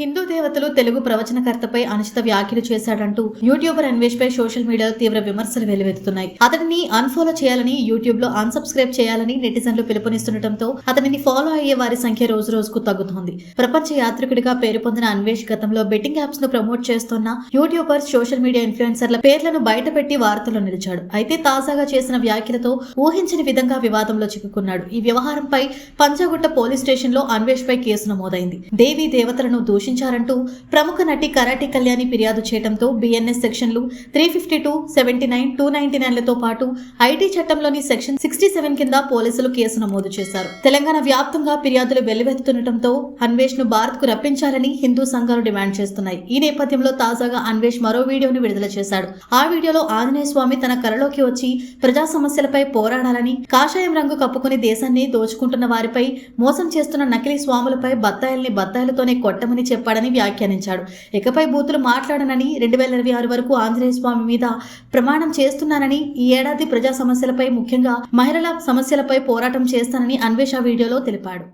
హిందూ దేవతలు తెలుగు ప్రవచనకర్తపై అనుచిత వ్యాఖ్యలు చేశాడంటూ యూట్యూబర్ అన్వేష్ పై సోషల్ మీడియాలో తీవ్ర విమర్శలు వెలువెత్తుతున్నాయి. అతనిని అన్ఫాలో చేయాలని యూట్యూబ్లో అన్సబ్స్క్రైబ్ చేయాలని నెటిజన్లు పిలుపునిస్తుండటంతో అతనిని ఫాలో అయ్యే వారి సంఖ్య రోజు రోజుకు తగ్గుతోంది. ప్రపంచ యాత్రికుడిగా పేరు పొందిన అన్వేష్ గతంలో బెట్టింగ్ యాప్స్ను ప్రమోట్ చేస్తున్న యూట్యూబర్ సోషల్ మీడియా ఇన్ఫ్లుయెన్సర్ల పేర్లను బయటపెట్టి వార్తల్లో నిలిచాడు. అయితే తాజాగా చేసిన వ్యాఖ్యలతో ఊహించని విధంగా వివాదంలో చిక్కుకున్నాడు. ఈ వ్యవహారంపై పంజాగుట్ట పోలీస్ స్టేషన్లో అన్వేష్ పై కేసు నమోదైంది. దేవీ దేవతలను దూషి దూషించారంటూ ప్రముఖ నటి కరాటి కళ్యాణి ఫిర్యాదు చేయడంతో బిఎన్ఎస్ సెక్షన్లు three fifty two seventy nine two ninety నైన్లతో పాటు ఐటీ చట్టంలోని సెక్షన్ సిక్స్టీ సెవెన్ కింద పోలీసులు కేసు నమోదు చేశారు. తెలంగాణ వ్యాప్తంగా ఫిర్యాదులు వెల్లువెత్తుతుండటంతో అన్వేష్ను భారత్కు రప్పించాలని హిందూ సంఘాలు డిమాండ్ చేస్తున్నాయి. ఈ నేపథ్యంలో తాజాగా అన్వేష్ మరో వీడియోను విడుదల చేశాడు. ఆ వీడియోలో ఆంజనేయ స్వామి తన కలలోకి వచ్చి ప్రజా సమస్యలపై పోరాడాలని కాషాయం రంగు కప్పుకుని దేశాన్ని దోచుకుంటున్న వారిపై మోసం చేస్తున్న నకిలీ స్వాములపై బత్తాయిల్ని బత్తాయిలతోనే కొట్టమని చెప్పాడని వ్యాఖ్యానించాడు. ఇకపై బూతులు మాట్లాడనని రెండు వేల ఇరవై ఆరు వరకు ఆంజనేయ స్వామి మీద ప్రమాణం చేస్తున్నానని ఈ ఏడాది ప్రజా సమస్యలపై ముఖ్యంగా మహిళల సమస్యలపై పోరాటం చేస్తానని అన్వేష వీడియోలో తెలిపాడు.